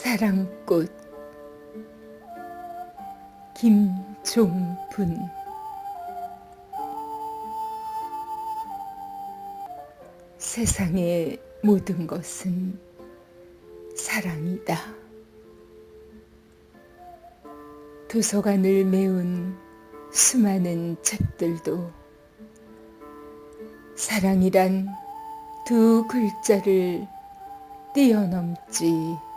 사랑꽃 김종분 세상의 모든 것은 사랑이다. 도서관을 메운 수많은 책들도 사랑이란 두 글자를 뛰어넘지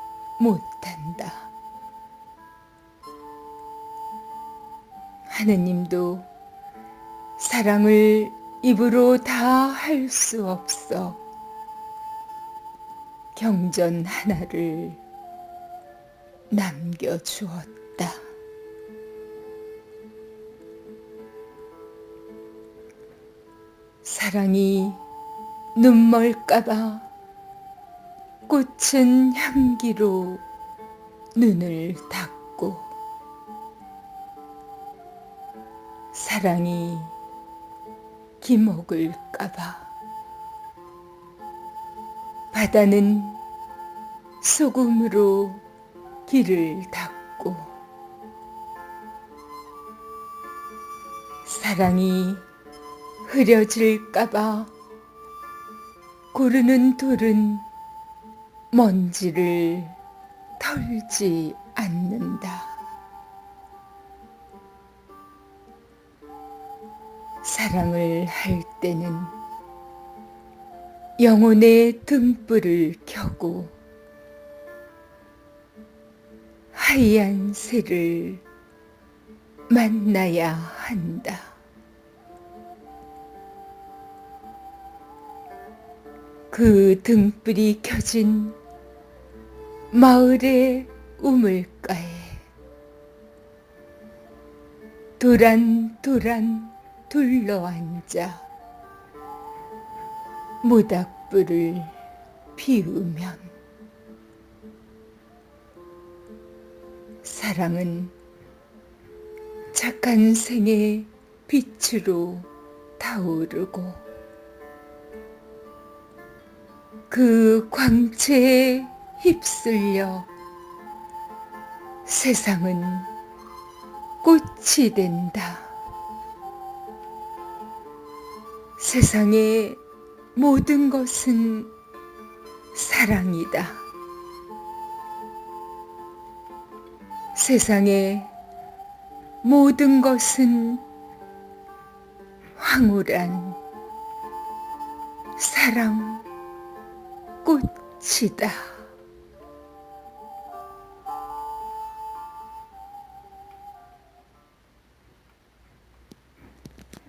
못한다. 하느님도 사랑을 입으로 다 할 수 없어 경전 하나를 남겨주었다. 사랑이 눈멀까봐 꽃은 향기로 눈을 닫고 사랑이 기목을까봐 바다는 소금으로 길을 닫고 사랑이 흐려질까봐 고르는 돌은 먼지를 털지 않는다. 사랑을 할 때는 영혼의 등불을 켜고 하얀 새를 만나야 한다. 그 등불이 켜진 마을의 우물가에 도란도란 둘러앉아 모닥불을 피우면 사랑은 착한 생의 빛으로 타오르고 그 광채에 휩쓸려 세상은 꽃이 된다. 세상의 모든 것은 사랑이다. 세상의 모든 것은 황홀한 사랑 꽃이다.